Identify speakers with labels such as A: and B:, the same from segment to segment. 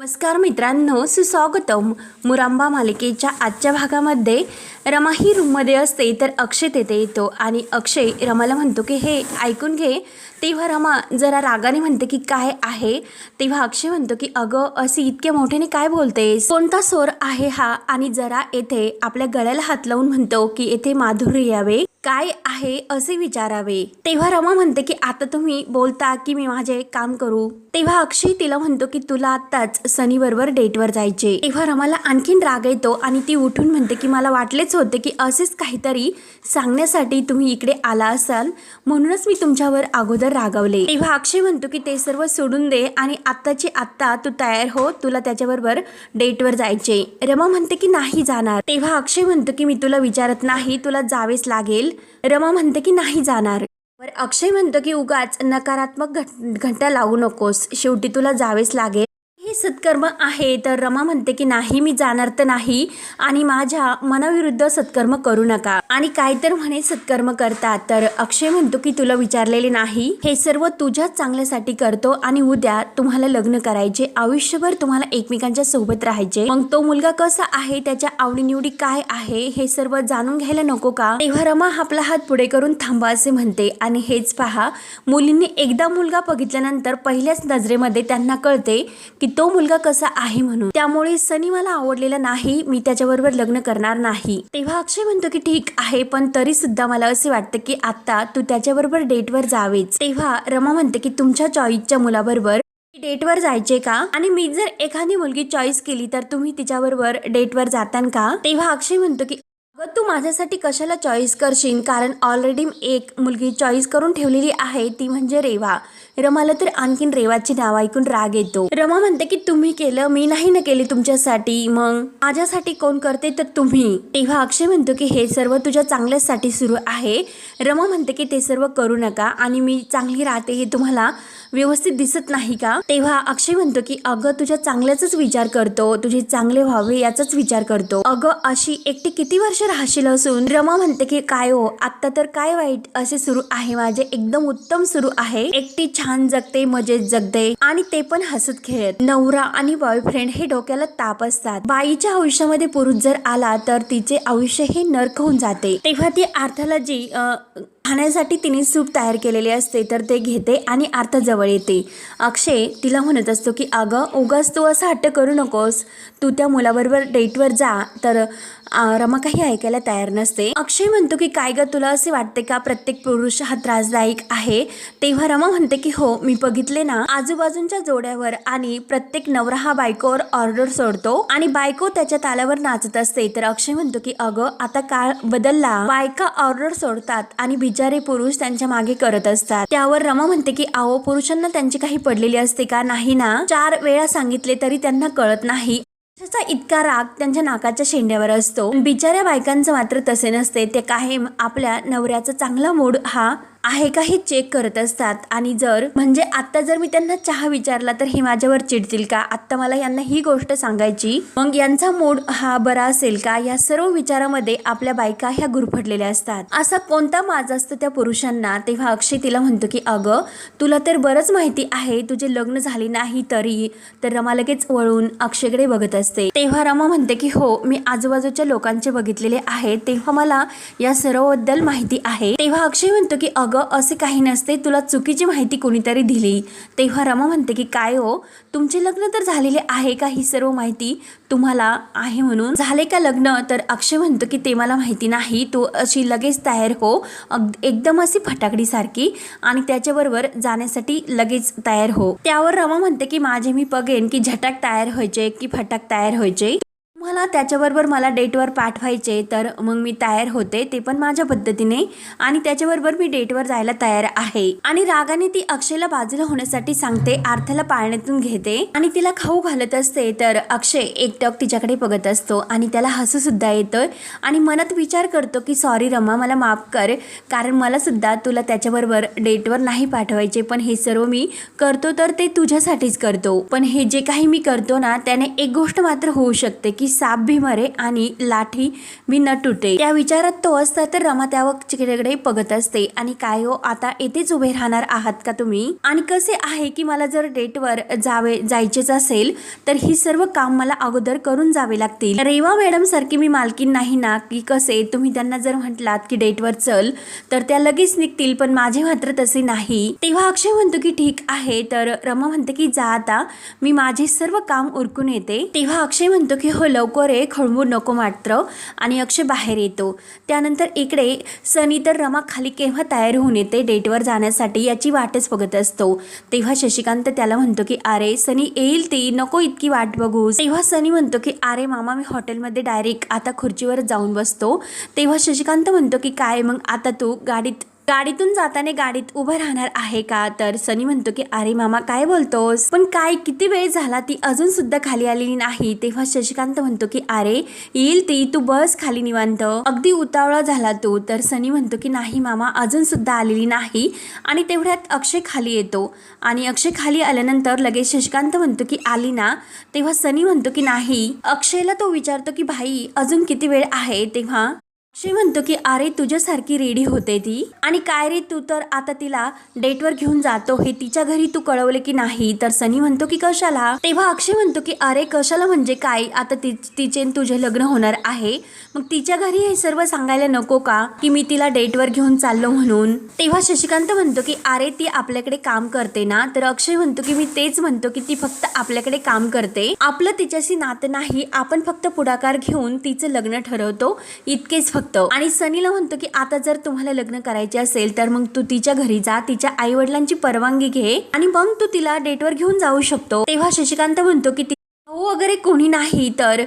A: नमस्कार मित्रांनो सुस्वागतम. मुरांबा मालिकेच्या आजच्या भागामध्ये रमा ही रूममध्ये असते तर अक्षय तेथे येतो आणि अक्षय रमाला म्हणतो की हे ऐकून घे. तेव्हा रमा जरा रागाने म्हणते की काय आहे? तेव्हा अक्षय म्हणतो की अगं असे इतके मोठ्याने काय बोलतेस? कोणता स्वर आहे हा? आणि जरा येथे आपल्या गळ्याला हात लावून म्हणतो की येथे माधुर्य यावे. काय आहे? असे विचारावे. तेव्हा रमा म्हणते की आता तुम्ही बोलता की मी माझे काम करू. तेव्हा अक्षय तिला म्हणतो की तुला आत्ताच सनी बरोबर डेटवर जायचे. तेव्हा रमाला आणखीन राग येतो आणि ती उठून म्हणते की मला वाटलेच होते की असेच काहीतरी सांगण्यासाठी तुम्ही इकडे आला असाल. म्हणूनच मी तुमच्यावर अगोदर रागवले. तेव्हा अक्षय म्हणतो की ते सर्व सोडून दे आणि आत्ताची आत्ता तू तयार हो तुला त्याच्याबरोबर डेटवर जायचे. रमा म्हणते की नाही जाणार. तेव्हा अक्षय म्हणतो की मी तुला विचारत नाही तुला जावेच लागेल. रमा म्हणते की नाही जाणार. अक्षय म्हणतो की उगाच नकारात्मक घट घंटा लावू नकोस. शेवटी तुला जावेच लागेल. हे सत्कर्म आहे तर रमा म्हणते की नाही मी जाणार तर नाही आणि माझ्या मनाविरुद्ध सत्कर्म करू नका. आणि काय तर म्हणे सत्कर्म करतात तर अक्षय म्हणतो की तुला विचारलेले नाही. हे सर्व तुझ्याच चांगल्यासाठी करतो आणि उद्या तुम्हाला लग्न करायचे आयुष्यभर तुम्हाला एकमेकांच्या सोबत राहायचे. मग तो मुलगा कसा आहे त्याच्या आवडीनिवडी काय आहे हे सर्व जाणून घ्यायला नको का? तेव्हा रमा आपला हात पुढे करून थांबा असे म्हणते. आणि हेच पहा मुलींनी एकदा मुलगा बघितल्यानंतर पहिल्याच नजरेमध्ये त्यांना कळते की तो मुलगा कसा आहे म्हणून. त्यामुळे सनी मला आवडलेला नाही मी त्याच्याबरोबर लग्न करणार नाही. तेव्हा अक्षय म्हणतो की ठीक आहे पण तरी सुद्धा मला असे वाटतं की आता तू त्याच्याबरोबर डेटवर जावेच. तेव्हा रमा म्हणते की तुमच्या चॉईसच्या मुलाबरोबर डेटवर जायचे का? आणि मी जर एखादी मुलगी चॉईस केली तर तुम्ही तिच्याबरोबर डेटवर जातान का? तेव्हा अक्षय म्हणतो की अगं तू माझ्यासाठी कशाला चॉईस करशील? कारण ऑलरेडी एक मुलगी चॉईस करून ठेवलेली आहे ती म्हणजे रेवा. रमाला तर आणखीन रेवाची नाव ऐकून राग येतो. रमा म्हणते की तुम्ही केलं मी नाही ना केली तुमच्यासाठी. मग माझ्यासाठी कोण करते तर तुम्ही? तेव्हा अक्षय म्हणतो की हे सर्व तुझ्या चांगल्यासाठी सुरू आहे. रमा म्हणते की ते सर्व करू नका आणि मी चांगली राहते हे तुम्हाला व्यवस्थित दिसत नाही का? तेव्हा अक्षय म्हणतो की अगं तुझ्या चांगल्याचाच विचार करतो. तुझे चांगले व्हावे याचाच विचार करतो. अगं अशी एकटी किती वर्ष राहशील असून? रमा म्हणते की काय हो आत्ता तर काय वाईट असे सुरू आहे? माझे एकदम उत्तम सुरू आहे. एकटी छान जगते मजेत जगते. आणि ते पण हसत खेळत. नवरा आणि बॉयफ्रेंड हे डोक्याला ताप असतात. बाईच्या आयुष्यामध्ये पुरुष जर आला तर तिचे आयुष्य हे नरक होऊन जाते. तेव्हा ती अर्थाला जी खाण्यासाठी तिने सूप तयार केलेले असते तर ते घेते आणि अर्थ जवळ येते. अक्षय तिला म्हणत असतो की अगं उगाच तू असं हट्ट करू नकोस. तू त्या मुलाबरोबर डेटवर जा. तर रमा काही ऐकायला तयार नसते. अक्षय म्हणतो की काय ग तुला असे वाटते का प्रत्येक पुरुष हा त्रासदायक आहे? तेव्हा रमा म्हणते की हो मी बघितले ना आजूबाजूच्या जोड्यावर आणि प्रत्येक नवरा हा बायकोवर ऑर्डर सोडतो आणि बायको त्याच्या तालावर नाचत असते. तर अक्षय म्हणतो की अगं आता काळ बदलला. बायका ऑर्डर सोडतात आणि बिचारे पुरुष त्यांच्या मागे करत असतात. त्यावर रमा म्हणते की आहो पुरुषांना त्यांची काही पडलेली असते का? नाही ना. चार वेळा सांगितले तरी त्यांना कळत नाही. त्याचा इतका राग त्यांच्या नाकाच्या शेंड्यावर असतो. बिचाऱ्या बायकांचं मात्र तसे नसते. ते कायम आपल्या नवऱ्याचा चांगला मूड हा आहे का हे चेक करत असतात. आणि जर म्हणजे आत्ता जर मी त्यांना चहा विचारला तर हे माझ्यावर चिडतील का? आत्ता मला यांना ही गोष्ट सांगायची मग यांचा मूड हा बरा असेल का? या सर्व विचारामध्ये आपल्या बायका ह्या गुरफटलेल्या असतात. असा कोणता माज असतो त्या पुरुषांना? तेव्हा अक्षय तिला म्हणतो की अगं तुला तर बरंच माहिती आहे तुझे लग्न झाले नाही तरी. तर रमा लगेच वळून अक्षयकडे बघत असते. तेव्हा रमा म्हणते की हो मी आजूबाजूच्या लोकांचे बघितलेले आहे तेव्हा मला या सर्वबद्दल माहिती आहे. तेव्हा अक्षय म्हणतो की अगं असे काही नसते. तुला चुकीची माहिती कोणीतरी दिली. तेव्हा रमा म्हणते की काय हो? तुमचे लग्न तर झालेले आहे का ही सर्व माहिती? तुम्हाला आहे म्हणून. झाले का लग्न? तर अक्षय म्हणतो की ते मला माहिती नाही. तू अशी लगेच तयार हो. एकदम अशी फटाकडी आणि त्याच्याबरोबर जाण्यासाठी लगेच तयार हो. त्यावर रमा म्हणते की माझे मी बघेन की झटाक तयार व्हायचे की फटाक तयार व्हायचे. मला त्याच्याबरोबर मला डेटवर पाठवायचे तर मग मी तयार होते ते पण माझ्या पद्धतीने. आणि त्याच्याबरोबर मी डेटवर जायला तयार आहे. आणि रागाने ती अक्षयला बाजूला होण्यासाठी सांगते आर्थाला पाळण्यातून घेते. आणि तिला खाऊ घालत असते तर अक्षय एकटक तिच्याकडे बघत असतो. आणि त्याला हसू सुद्धा येतं. आणि मनात विचार करतो की सॉरी रमा मला माफ कर. कारण मला सुद्धा तुला त्याच्याबरोबर डेटवर नाही पाठवायचे. पण हे सर्व मी करतो तर ते तुझ्यासाठीच करतो. पण हे जे काही मी करतो ना त्याने एक गोष्ट मात्र होऊ शकते की साप भी मरे आणि लाठी भी न तुटे. त्या विचारात तो असता तर रमा त्याकडे बघत असते. आणि काय हो आता येथेच उभे राहणार आहात का तुम्ही? आणि कसे आहे की मला जर डेटवर जावे जायचेच असेल तर ही सर्व काम मला अगोदर करून जावे लागतील. रेवा मॅडम सारखी मी मालकीन नाही ना की कसे? तुम्ही त्यांना जर म्हटलात की डेटवर चल तर त्या लगेच निघतील पण माझे मात्र तसे नाही. तेव्हा अक्षय म्हणतो की ठीक आहे तर रमा म्हणते की जा आता मी माझे सर्व काम उरकून येते. तेव्हा अक्षय म्हणतो की हो लवकर एक हळवू नको मात्र आणि अक्षय बाहेर येतो. त्यानंतर इकडे सनी तर रमा खाली केव्हा तयार होऊन येते डेटवर जाण्यासाठी याची वाटच बघत असतो. तेव्हा शशिकांत त्याला म्हणतो की अरे सनी येईल ती नको इतकी वाट बघू तेव्हा सनी म्हणतो की अरे मामा मी हॉटेलमध्ये डायरेक्ट आता खुर्चीवर जाऊन बसतो. तेव्हा शशिकांत म्हणतो की काय मग आता तू गाडीत गाडीतून जाताना गाडीत उभं राहणार आहे का? तर सनी म्हणतो की अरे मामा काय बोलतोस? पण काय किती वेळ झाला ती अजून सुद्धा खाली आलेली नाही. तेव्हा शशिकांत म्हणतो की अरे येईल ती तू बस खाली निवांत. अगदी उतावळा झाला तू तर सनी म्हणतो की नाही मामा अजून सुद्धा आलेली नाही. आणि तेवढ्यात अक्षय खाली येतो. आणि अक्षय खाली आल्यानंतर लगेच शशिकांत म्हणतो की आली ना. तेव्हा सनी म्हणतो की नाही. अक्षयला तो विचारतो की भाई अजून किती वेळ आहे? तेव्हा अक्षय म्हणतो की अरे तुझ्यासारखी रेडी होते ती. आणि काय रे तू तर आता तिला डेटवर घेऊन जातो. हे तिच्या घरी तू कळवले की नाही? तर सनी म्हणतो की कशाला? तेव्हा अक्षय म्हणतो की अरे कशाला म्हणजे काय? आता ति तिचे तुझे लग्न होणार आहे. मग तिच्या घरी हे सर्व सांगायला नको का? की मी तिला डेटवर घेऊन चाललो म्हणून. तेव्हा शशिकांत म्हणतो की अरे ती आपल्याकडे काम करते ना? तर अक्षय म्हणतो की मी तेच म्हणतो की ती फक्त आपल्याकडे काम करते. आपलं तिच्याशी नातं नाही. आपण फक्त पुढाकार घेऊन तिचं लग्न ठरवतो. इतकेच फक्त आणि सनीला म्हणतो की आता जर तुम्हाला लग्न करायचे असेल तर मग तू तिच्या घरी जा तिच्या आई वडिलांची परवानगी घे आणि मग तू तिला डेटवर घेऊन जाऊ शकतो. तेव्हा शशिकांत म्हणतो की वगैरे कोणी नाही तर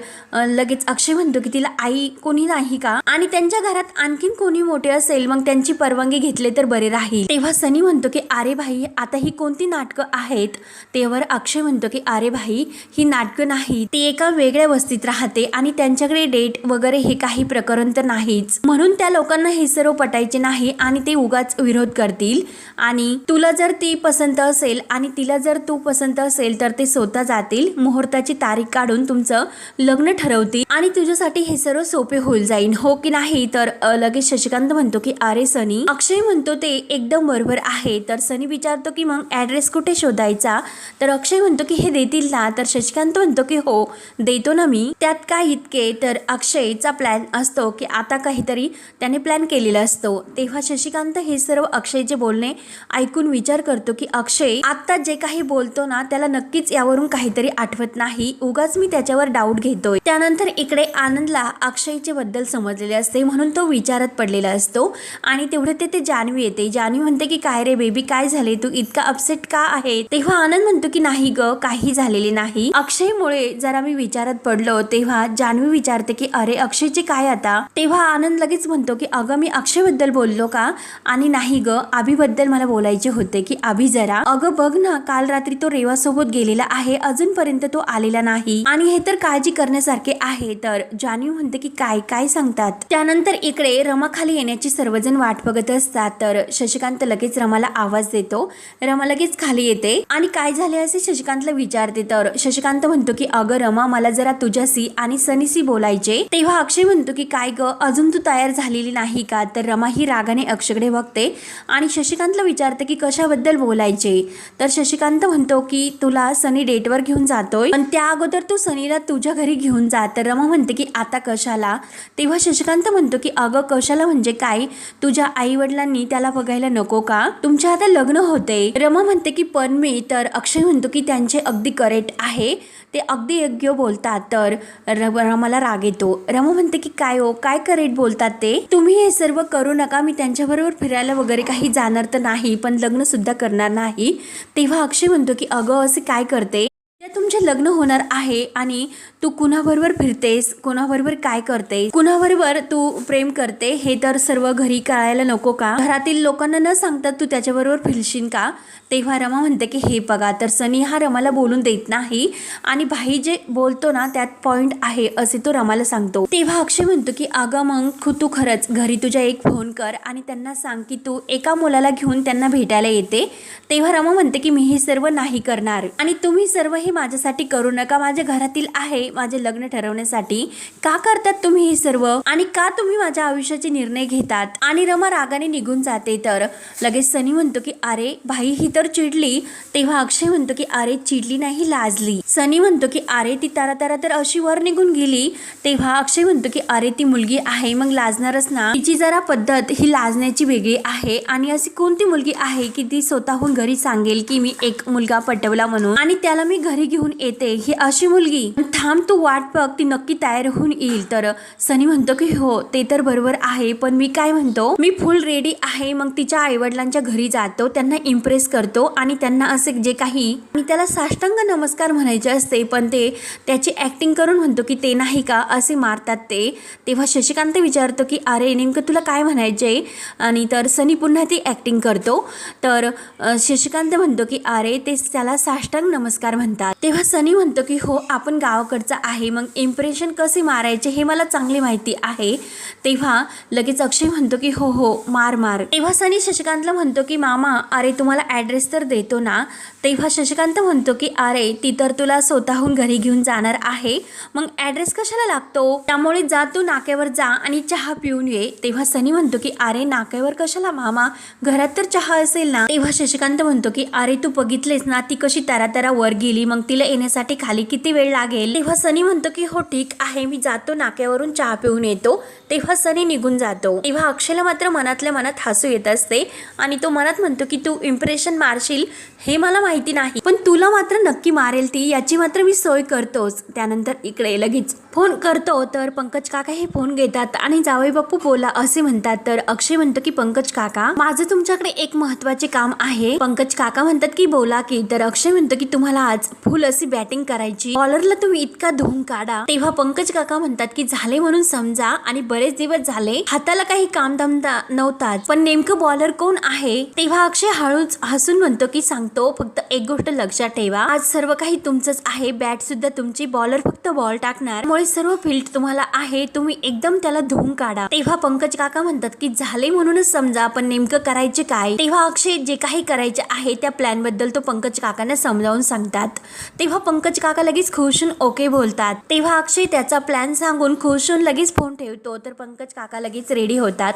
A: लगेच अक्षय म्हणतो की तिला आई कोणी नाही का? आणि त्यांच्या घरात आणखीन कोणी मोठे असेल मग त्यांची परवानगी घेतले तर बरे राहील. तेव्हा सनी म्हणतो की अरे भाई आता ही कोणती नाटकं आहेत? तेव्हा अक्षय म्हणतो की अरे भाई ही नाटकं नाही. ती एका वेगळ्या वस्तीत राहते आणि त्यांच्याकडे डेट वगैरे हे काही प्रकरण तर नाहीच. म्हणून त्या लोकांना हे सर्व पटायचे नाही आणि ते उगाच विरोध करतील. आणि तुला जर ती पसंत असेल आणि तिला जर तू पसंत असेल तर ते स्वतः जातील. मुहूर्ताची तारीख काढून तुमचं लग्न ठरवतील आणि तुझ्यासाठी हे सर्व सोपे होईल जाईल हो की नाही? तर लगेच शशिकांत म्हणतो की अरे सनी. अक्षय म्हणतो ते एकदम बरोबर आहे. तर सनी विचारतो की मग ऍड्रेस कुठे शोधायचा? तर अक्षय म्हणतो की हे देतील ना. तर शशिकांत म्हणतो की हो देतो ना मी. त्यात काय इतके? तर अक्षयचा प्लॅन असतो की आता काहीतरी त्याने प्लॅन केलेला असतो. तेव्हा शशिकांत हे सर्व अक्षयचे बोलणे ऐकून विचार करतो की अक्षय आता जे काही बोलतो ना त्याला नक्कीच यावरून काहीतरी आठवत नाही. उगाच मी त्याच्यावर डाऊट घेतोय. त्यानंतर इकडे आनंदला अक्षयचे बद्दल समजलेले असते म्हणून तो विचारत पडलेला असतो. आणि तेवढे ते ते जान्हवी येते. जान्हवी म्हणते की काय रे बेबी काय झाले तू इतका अपसेट का आहे? तेव्हा आनंद म्हणतो की नाही ग काही झालेले नाही. अक्षयमुळे जरा मी विचारत पडलो तेव्हा जान्हवी विचारते की अरे अक्षयचे काय आता? तेव्हा आनंद लगेच म्हणतो की अगं मी अक्षयबद्दल बोललो का? आणि नाही ग आभीबद्दल मला बोलायचे होते की आभी जरा. अगं बघ ना काल रात्री तो रेवासोबत गेलेला आहे. अजूनपर्यंत तो आलेला नाही आणि हे तर काळजी करण्यासारखे आहे. तर जान्हवी म्हणते की काय काय सांगतात? त्यानंतर इकडे रमा खाली येण्याची सर्वजण वाट बघत असतात. तर शशिकांत लगेच रमाला आवाज देतो. रमा लगेच खाली येते. आणि काय झाले असे शशिकांतला विचारते. तर शशिकांत म्हणतो की अगं रमा मला जरा तुझ्याशी आणि सनीशी बोलायचे. तेव्हा अक्षय म्हणतो की काय ग अजून तू तयार झालेली नाही का? तर रमा ही रागाने अक्षयकडे बघते. आणि शशिकांतला विचारते की कशाबद्दल बोलायचे? तर शशिकांत म्हणतो की तुला सनी डेटवर घेऊन जातोय. पण त्या अगोदर तू सनीला तुझ्या घरी घेऊन जा. तर रमा म्हणते की आता कशाला? तेव्हा शशिकांत म्हणतो की अगं कशाला म्हणजे काय? तुझ्या आई वडिलांनी त्याला बघायला नको का? तुमच्या आता लग्न होते रमा म्हणते की पण मी तर अक्षय म्हणतो की त्यांचे अगदी करेक्ट आहे. ते अगदी योग्य बोलतात. तर रमाला राग येतो. रमा म्हणते की काय हो? काय करेक्ट बोलतात ते? तुम्ही हे सर्व करू नका. मी त्यांच्याबरोबर फिरायला वगैरे काही जाणार तर नाही पण लग्न सुद्धा करणार नाही. तेव्हा अक्षय म्हणतो की अगं असे काय करते? तुमचे लग्न होणार आहे आणि तू कुणाबरोबर फिरतेस कुणाबरोबर काय करते कुणाबरोबर तू प्रेम करते हे तर सर्व घरी कळायला नको का? घरातील लोकांना न सांगता तू त्याच्याबरोबर फिरशील का? तेव्हा रमा म्हणते की हे बघा तर सनी हा रमाला बोलून देत नाही आणि भाई जे बोलतो ना त्यात पॉइंट आहे असे तो रमाला सांगतो. तेव्हा अक्षय म्हणतो की अगं मग तू खरंच घरी तुझ्या एक फोन कर आणि त्यांना सांग की तू एका मुलाला घेऊन त्यांना भेटायला येते. तेव्हा रमा म्हणते की मी हे सर्व नाही करणार आणि तुम्ही सर्व हे माझ्यासाठी करू नका माझ्या घरातील आहे माझे लग्न ठरवण्यासाठी. का करतात तुम्ही हे सर्व? आणि का तुम्ही माझ्या आयुष्याचे निर्णय घेतात? आणि रमा रागाने निघून जाते तर? लगेच सनी म्हणतो की अरे भाई ही तर चिडली. तेव्हा अक्षय म्हणतो की अरे चिडली नाही लाजली. सनी म्हणतो की अरे ती तारा तारा तर अशी वर निघून गेली. तेव्हा अक्षय म्हणतो की अरे ती मुलगी आहे मग लाजणारच ना. तिची जरा पद्धत ही लाजण्याची वेगळी आहे. आणि अशी कोणती मुलगी आहे की ती स्वतःहून घरी सांगेल की मी एक मुलगा पटवला म्हणून? आणि त्याला मी घरी घेऊन येते ही अशी मुलगी. थांब तू वाट बघ ती नक्की तयार होऊन येईल. तर सनी म्हणतो की हो ते तर बरोबर आहे पण मी काय म्हणतो? मी फुल रेडी आहे मग तिच्या आईवडिलांच्या घरी जातो त्यांना इम्प्रेस करतो आणि त्यांना असे जे काही आणि त्याला साष्टांग नमस्कार म्हणायचे असते पण ते त्याची ॲक्टिंग करून म्हणतो की ते नाही का? असे मारतात ते. तेव्हा शशिकांत विचारतो की अरे नेमकं तुला काय म्हणायचे? आणि तर सनी पुन्हा ती ॲक्टिंग करतो. तर शशिकांत म्हणतो की अरे ते त्याला साष्टांग नमस्कार म्हणतात. तेव्हा सनी म्हणतो की हो आपण गावाकडचा आहे. मग इम्प्रेशन कसे मारायचे हे मला चांगली माहिती आहे. तेव्हा लगेच अक्षय म्हणतो की हो हो मार मार. तेव्हा सनी शशिकांतला म्हणतो की मामा अरे तुम्हाला ॲड्रेस तर देतो ना. तेव्हा शशिकांत म्हणतो की अरे ती तर तुला स्वतःहून घरी घेऊन जाणार आहे. मग ॲड्रेस कशाला लागतो? त्यामुळे जा तू नाक्यावर जा आणि चहा पिऊन ये. तेव्हा सनी म्हणतो की अरे नाक्यावर कशाला मामा? घरात तर चहा असेल ना. तेव्हा शशिकांत म्हणतो की अरे तू बघितलेस ना ती कशी तरा तरा वर गेली. मग तिला येण्यासाठी खाली किती वेळ लागेल? तेव्हा सनी म्हणतो की हो ठीक आहे. मी जातो नाक्यावरून चहा पिऊन येतो. तेव्हा सनी निघून जातो. तेव्हा अक्षयला मात्र मनातल्या मनात हसू येत असते आणि तो मनात म्हणतो की तू इम्प्रेशन मारशील हे मला माहिती नाही पण तुला मात्र नक्की मारेल ती याची मात्र मी सोय करतोच. त्यानंतर इकडे लगेच फोन करतो तर पंकज काका हे फोन घेतात आणि जावई बाप्पू बोला असे म्हणतात. तर अक्षय म्हणतो की पंकज काका माझं तुमच्याकडे एक महत्त्वाचे काम आहे. पंकज काका म्हणतात की बोला की. तर अक्षय म्हणतो की तुम्हाला आज फुल अशी बॅटिंग करायची. बॉलरला तुम्ही इतका धुवून काढा. तेव्हा पंकज काका म्हणतात की झाले म्हणून समजा आणि बरेच दिवस झाले हाताला काही काम दमदा नव्हताच. पण नेमकं बॉलर कोण आहे? तेव्हा अक्षय हळूच हसून म्हणतो की सांगतो फक्त एक गोष्ट लक्षात ठेवा. आज सर्व काही तुमचंच आहे. बॅट सुद्धा तुमची. बॉलर फक्त बॉल टाकणार. त्यामुळे सर्व फील्ड तुम्हाला आहे तुम्ही एकदम त्याला धुवून काढा. तेव्हा पंकज काका म्हणतात की झाले म्हणूनच समजा आपण नेमकं करायचे काय? तेव्हा अक्षय जे काही करायचे आहे त्या प्लॅनबद्दल तो पंकज काकांना समजावून सांगतात. तेव्हा पंकज काका लगेच खुश होऊन ओके बोलतात. तेव्हा अक्षय त्याचा प्लॅन सांगून खुश होऊन लगेच फोन ठेवतो. तर पंकज काका लगेच रेडी होतात.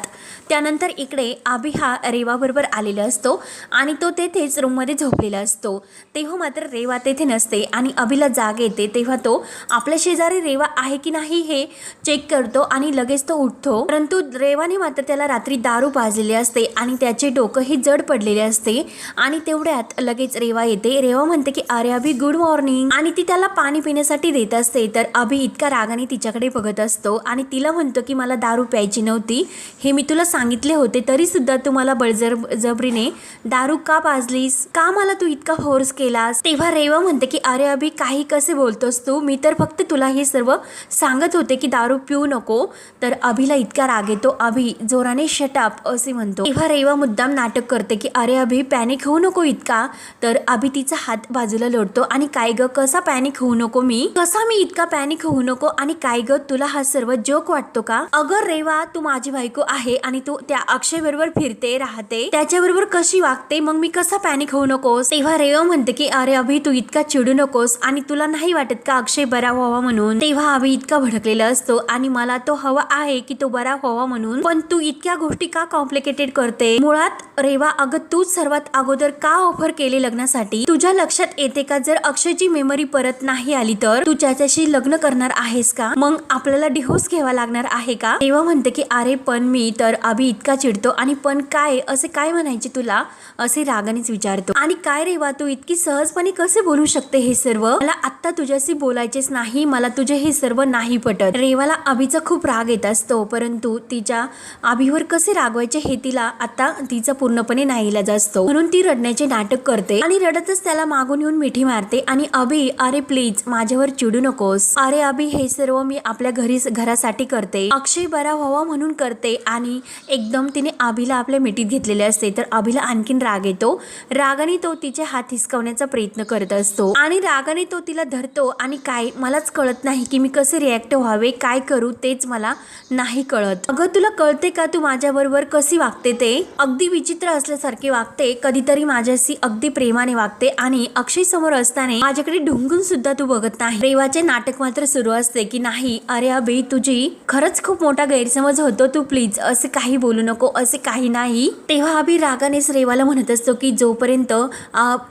A: त्यानंतर इकडे आबी हा रेवा बरोबर आलेला असतो आणि तो तेथेच रूममध्ये झोपलेला असतो. तेव्हा मात्र रेवा तेथे नसते आणि अभिला जाग येते. तेव्हा तो आपल्या शेजारी रेवा आहे की नाही हे चेक करतो आणि लगेच तो उठतो. परंतु रेवाने मात्र त्याला रात्री दारू पाजलेली असते आणि त्याचे डोकं हे जड पडलेले असते आणि तेवढ्यात लगेच रेवा येते. रेवा म्हणते की अरे अभि गुड मॉर्निंग आणि ती त्याला पाणी पिण्यासाठी देत असते. तर अभि इतका रागाने तिच्याकडे बघत असतो आणि तिला म्हणतो की मला दारू प्यायची नव्हती. हे मी तुला सांगितले होते तरी सुद्धा तू मला बळजर जबरीने दारू का पाजलीस? का मला तू इतका फोर्स केलास? तेव्हा रेवा म्हणते की अरे अभि काही कसे बोलतोस तू? मी तर फक्त तुला हे सर्व सांगत होते की दारू पिऊ नको तर अभिला इतका राग येतो अभि जोराने शटअप असे म्हणतो. तेव्हा रेवा मुद्दाम नाटक करते की अरे अभि पॅनिक होऊ नको इतका. तर अभि तिचा हात बाजूला लोडतो आणि काय ग कसा पॅनिक होऊ नको मी? कसा मी इतका पॅनिक होऊ नको? आणि काय ग तुला हा सर्व जोक वाटतो का? अगर रेवा तू माझी बायको आहे आणि तू त्या अक्षय बरोबर फिरते राहते. त्याच्याबरोबर कशी वागते? मग मी कसा पॅनिक होऊ नकोस? तेव्हा रेवा म्हणते की अरे अभि तू इतका चिडू नकोस आणि तुला नाही वाटत का अक्षय बरा व्हावा म्हणून? तेव्हा आम्ही इतका भडकलेला असतो आणि मला तो हवा आहे की तो बरा व्हावा म्हणून. पण तू इतक्या गोष्टी का कॉम्प्लिकेटेड करते? मुळात रेवा अगं तूच सर्वात अगोदर का ऑफर केले लग्नासाठी? तुझ्या लक्षात येते का जर अक्षयची मेमरी परत नाही आली तर? तू त्याच्याशी लग्न करणार आहेस का? मग आपल्याला डिव्होर्स घ्यावा लागणार आहे का? रेवा म्हणते की अरे पण मी तर अभि इतका चिडतो आणि पण काय? असे काय म्हणायचे तुला? असे रागानेच विचारतो. आणि काय रेवा तू इतकी सहजपणे कसे बोलू शकते हे सर्व? मला आत्ता तुझ्याशी बोलायचेच नाही. मला तुझे हे सर्व सर्व नाही पटत. रेवाला आबीचा खूप राग येत असतो परंतु तिच्या आबीवर कसे रागवायचे हे तिला आता तिचा पूर्णपणे नाईलाज असतो. म्हणून ती रडण्याचे नाटक करते आणि रडतच त्याला मागून येऊन मिठी मारते आणि अभि अरे प्लीज माझ्यावर चिडू नकोस. अरे अभि हे सर्व मी आपल्या घरी घरासाठी करते. अक्षय बरा व्हावा म्हणून करते आणि एकदम तिने आभीला आपल्या मिठीत घेतलेले असते. तर अभिला आणखीन राग येतो. रागाने तो तिचे हात हिसकवण्याचा प्रयत्न करत असतो आणि रागाने तो तिला धरतो आणि काय मलाच कळत नाही की मी कसे रिॲक्ट व्हावे काय करू तेच मला नाही कळत. अगं तुला कळते का तू माझ्याबरोबर कशी वागते ते? अगदी विचित्र असल्यासारखे वागते कधीतरी माझ्याशी अगदी प्रेमाने वागते आणि अक्षय समोर असताना माझ्याकडे ढुंगून सुद्धा तू बघत नाही. प्रेमाचे नाटक मात्र सुरू असते की नाही अरे अबे तुझी खरंच खूप मोठा गैरसमज होतो तू प्लीज असे काही बोलू नको असे काही नाही. तेव्हा अभि रागानेच रेवाला म्हणत असतो की जोपर्यंत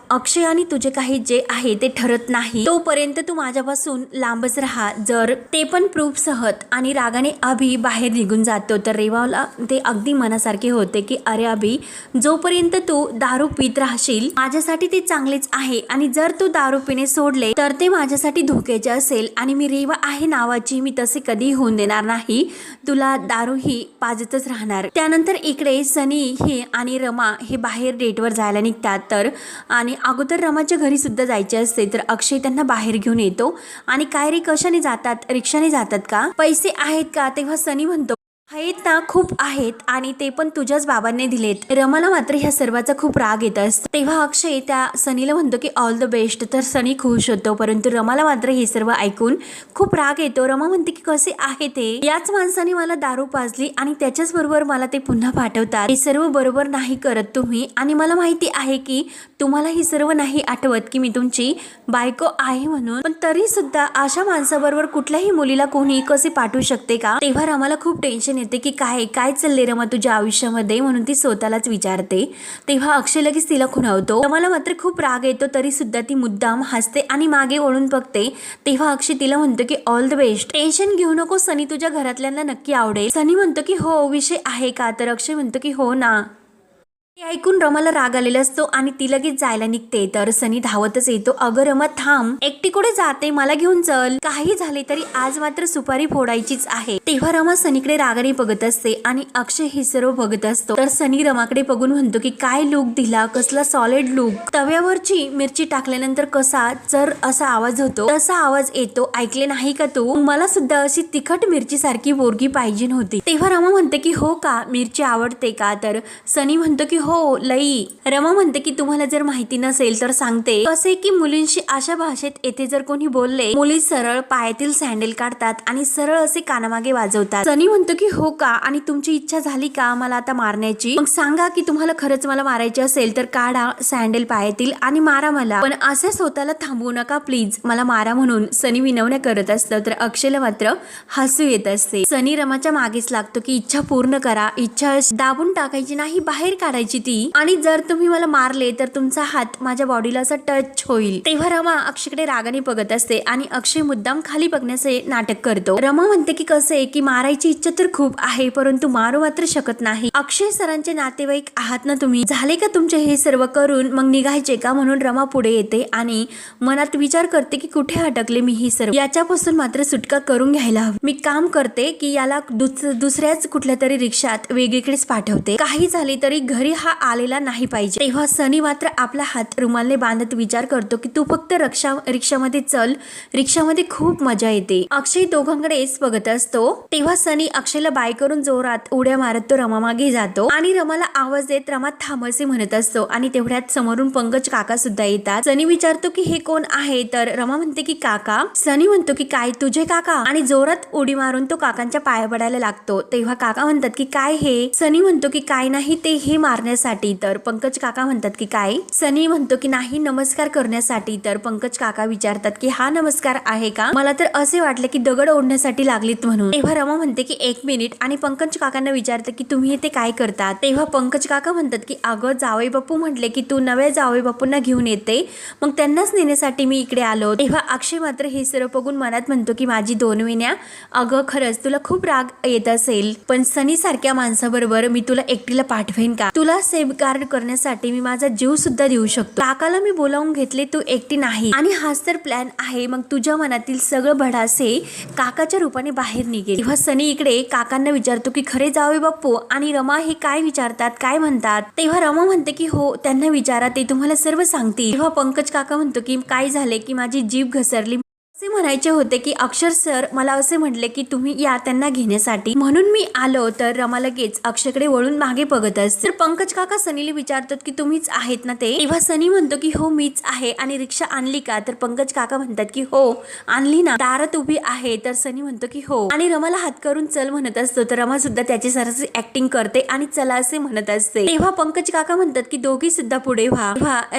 A: अक्षय आणि तुझे काही जे आहे ते ठरत नाही तोपर्यंत तू माझ्यापासून लांबच राहा. जर ते पण प्रूफ सहत आणि रागाने अभि बाहेर निघून जातो तर रेवाला ते अगदी मनासारखे होते की अरे अभि जोपर्यंत तू दारू पित राहशील माझ्यासाठी ते चांगलेच आहे. आणि जर तू दारू पिणे सोडले तर ते माझ्यासाठी धोक्याचे असेल. आणि मी रेवा आहे नावाची मी तसे कधी होऊन देणार नाही. तुला दारू ही पाजतच राहणार. त्यानंतर इकडे सनी हे आणि रमा हे बाहेर डेटवर जायला निघतात. तर आणि अगोदर रमाच्या घरी सुद्धा जायचे असते तर अक्षय त्यांना बाहेर घेऊन येतो. आणि काय रे कशाने जातात रिक्षाने जातात का? पैसे आहेत का? तेव्हा सनी म्हणतो आहेत ना खूप आहेत आणि ते पण तुझ्याच बाबांनी दिलेत. रमाला मात्र ह्या सर्वाचा खूप राग येत असतो. तेव्हा अक्षय त्या सनीला म्हणतो की ऑल द बेस्ट तर सनी खुश होतो परंतु रमाला मात्र हे सर्व ऐकून खूप राग येतो. रमा म्हणते की कसे आहे ते? याच माणसाने मला दारू पाजली आणि त्याच्याच बरोबर मला ते पुन्हा पाठवतात. हे सर्व बरोबर नाही करत तुम्ही आणि मला माहिती आहे की तुम्हाला हे सर्व नाही आठवत की मी तुमची बायको आहे म्हणून. पण तरी सुद्धा अशा माणसाबरोबर कुठल्याही मुलीला कोणी कसे पाठवू शकते का? तेव्हा रमाला खूप टेन्शन येते की काय काय चालले मग तुझ्या आयुष्यामध्ये? म्हणून ती स्वतःलाच विचारते. तेव्हा अक्षय लगेच तिला खुणावतो. रमाला मात्र खूप राग येतो तरी सुद्धा ती मुद्दाम हसते आणि मागे वळून बघते. तेव्हा अक्षय तिला म्हणतो की ऑल द बेस्ट टेन्शन घेऊ नको सनी तुझ्या घरातल्यांना नक्की आवडेल. सनी म्हणतो की हो विषय आहे का? तर अक्षय म्हणतो की हो ना. हे ऐकून रमाला राग आलेला असतो आणि ती लगेच जायला निघते. तर सनी धावतच येतो. अगं रमा थांब. एकटी कुठे जाते? मला घेऊन चल. काही झाले तरी आज मात्र सुपारी फोडायचीच आहे. तेव्हा रमा सनीकडे रागाने बघत असते आणि अक्षय हे सर्व बघत असतो. तर सनी रमाकडे बघून म्हणतो की काय लुक दिला? कसला सॉलिड लुक तव्यावरची मिरची टाकल्यानंतर कसा जर असा आवाज होतो तसा आवाज येतो. ऐकले नाही का तू? मला सुद्धा अशी तिखट मिरची सारखी बोरगी पाहिजे नव्हती तेव्हा रमा म्हणते की हो का? मिरची आवडते का? तर सनी म्हणतो की हो, हो लई. रमा म्हणते की तुम्हाला जर माहिती नसेल तर सांगते. कसे की मुलींशी अशा भाषेत येथे जर कोणी बोलले मुली सरळ पायातील सँडल काढतात आणि सरळ असे कानामागे वाजवतात. सनी म्हणतो की हो का? आणि तुमची इच्छा झाली का मला आता मारण्याची? मग सांगा की तुम्हाला खरंच मला मारायची असेल तर काढा सँडल पायातील आणि मारा मला. पण असे स्वतःला थांबवू नका प्लीज. मला मारा म्हणून. सनी विनवण्या करत असतं तर अक्षयला मात्र हसू येत असते. सनी रमाच्या मागेच लागतो की इच्छा पूर्ण करा. इच्छा दाबून टाकायची नाही बाहेर काढायची ती. आणि जर तुम्ही मला मारले तर तुमचा हात माझ्या बॉडीला असा टच होईल. तेव्हा रमा अक्षयकडे रागाने बघत असते आणि अक्षय मुद्दाम खाली बघण्याचे नाटक करतो. रमा म्हणते की कसे की मारायची इच्छा तर खूप आहे परंतु मारू मात्र शकत नाही. अक्षय सरांचे नातेवाईक आहात ना तुम्ही? झाले का तुमचे हे सर्व करून? मग निघायचे का? म्हणून रमा पुढे येते आणि मनात विचार करते की कुठे अटकले मी ही सर्व? याच्यापासून मात्र सुटका करून घ्यायला हवी. मी काम करते की याला दुस- दुसऱ्याच कुठल्या तरी रिक्षात वेगळीकडेच पाठवते. काही झाले तरी घरी हा आलेला नाही पाहिजे. तेव्हा सनी मात्र आपला हात रुमालने बांधत विचार करतो की तू फक्त रक्षा रिक्षामध्ये चल. रिक्षामध्ये खूप मजा येते. अक्षय दोघांकडेच बघत असतो. तेव्हा सनी अक्षयला बाय करून जोरात उड्या मारत तो रमा मागे जातो. आणि रमाला आवाज देत रमा थांब असे म्हणत असतो. आणि तेवढ्यात समोरून पंकज काका सुद्धा येतात. सनी विचारतो की हे कोण आहे? तर रमा म्हणते की काका. सनी म्हणतो की काय? तुझे काका? आणि जोरात उडी मारून तो काकांच्या पाया पडायला लागतो. तेव्हा काका म्हणतात की काय हे? सनी म्हणतो की काय नाही ते हे करण्यासाठी तर पंकज काका म्हणतात की काय? सनी म्हणतो की नाही नमस्कार करण्यासाठी तर पंकज काका विचारतात की हा नमस्कार आहे का? मला तर असे वाटले की दगड ओढण्यासाठी लागलीत म्हणून. तेव्हा रमा म्हणते की एक मिनिट आणि पंकज काकांना विचारते की तुम्ही इथे काय करतात तेव्हा पंकज काका म्हणतात की अगं जावई बापू म्हटले की तू नव्या जावई बापूंना घेऊन येते. मग त्यांनाच नेण्यासाठी मी इकडे आलो. तेव्हा अक्षय मात्र हे सर्व बघून मनात म्हणतो की माझी दोन विण्या. अगं खरंच तुला खूप राग येत असेल पण सनी सारख्या माणसाबरोबर मी तुला एकटीला पाठवेन का? तुला तुला सेफ कार्ड करण्यासाठी मी माझा जीव सुद्धा देऊ शकतो. काकाला मी बोलावून घेतले तू एकटी नाही. आणि हाच तर प्लॅन आहे. मग तुझ्या मनातील सगळं भडासे काकाच्या रूपाने बाहेर निघेल. तेव्हा सनी इकडे काकांना विचारतो की खरे जावे बाप्पू आणि रमा हे काय विचारतात काय म्हणतात? तेव्हा रमा म्हणते की हो त्यांना विचारा ते तुम्हाला सर्व सांगतील. तेव्हा पंकज काका म्हणतो की काय झाले की माझी जीभ घसरली? असे म्हणायचे होते की अक्षर सर मला असे म्हटले की तुम्ही या त्यांना घेण्यासाठी. म्हणून मी आलो तर रमा लगेच अक्षयकडे वळून मागे बघत असते तर पंकज काका सनीला विचारतात की तुम्हीच आहेत ना ते? तेव्हा सनी म्हणतो की हो मीच आहे. आणि रिक्षा आणली का? तर पंकज काका म्हणतात की हो आणली ना. दारात उभी आहे. तर सनी म्हणतो की हो. आणि रमाला हात करून चल म्हणत असतो तर रमा सुद्धा त्याची सरस ऍक्टिंग करते आणि चला असे म्हणत असते. तेव्हा पंकज काका म्हणतात की दोघी सुद्धा पुढे व्हा.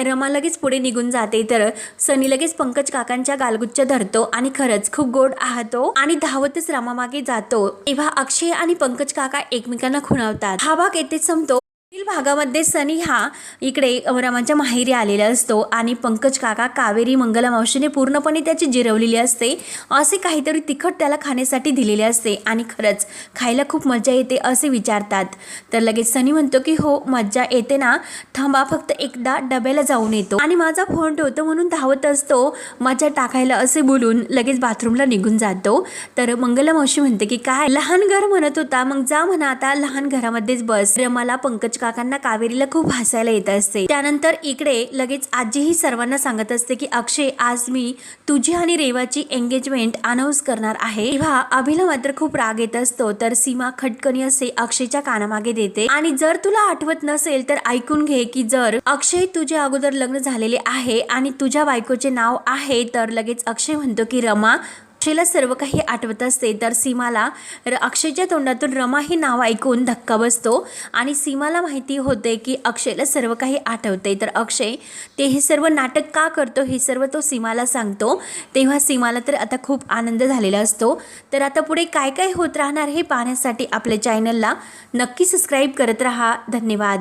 A: रमा लगेच पुढे निघून जाते तर सनी लगेच पंकज काकांच्या गालगुच्च्या धरते. आणि खरंच खूप गोड आहातो आणि धावतच रामामागे जातो. तेव्हा अक्षय आणि पंकज काका एकमेकांना खुणावतात. हा भाग येथे संपतो. भागामध्ये सनी हा इकडे रमाच्या माहेरी आलेला असतो आणि पंकज काका कावेरी मंगला मावशीने पूर्णपणे त्याची जिरवलेली असते. असे काहीतरी तिखट त्याला खाण्यासाठी दिलेले असते आणि खरंच खायला खूप मजा येते असे विचारतात. तर लगेच सनी म्हणतो की हो मज्जा येते ना. थांबा फक्त एकदा डब्याला जाऊन येतो. आणि माझा फोन ठेवतो म्हणून धावत असतो. मजा टाकायला असे बोलून लगेच बाथरूमला निघून जातो. तर मंगला मावशी म्हणते की काय? लहान घर म्हणत होता. मग जा म्हणा आता. लहान घरामध्येच बस. रमाला पंकज काकांना कावेरीला खूप हसायला येत असते. त्यानंतर इकडे लगेच आजीही सर्वांना सांगत असते की अक्षय आज मी तुझी आणि रेवाची एंगेजमेंट अनाऊन्स करणार आहे. तेव्हा अभिला मात्र खूप राग येत असतो. तर सीमा खटकनी असे अक्षयच्या कानामागे देते. आणि जर तुला आठवत नसेल तर ऐकून घे की जर अक्षय तुझ्या अगोदर लग्न झालेले आहे आणि तुझ्या बायकोचे नाव आहे तर लगेच अक्षय म्हणतो की रमा अक्षयला सर्व काही आठवत असते तर सीमाला र- अक्षयच्या तोंडातून रमा हे नाव ऐकून धक्का बसतो. आणि सीमाला माहिती होते की अक्षयला सर्व काही आठवते. तर अक्षय ते हे सर्व नाटक का करतो हे सर्व तो सीमाला सांगतो. तेव्हा सीमाला तर आता खूप आनंद झालेला असतो. तर आता पुढे काय काय होत राहणार हे पाहण्यासाठी आपल्या चॅनलला नक्की सबस्क्राईब करत राहा. धन्यवाद.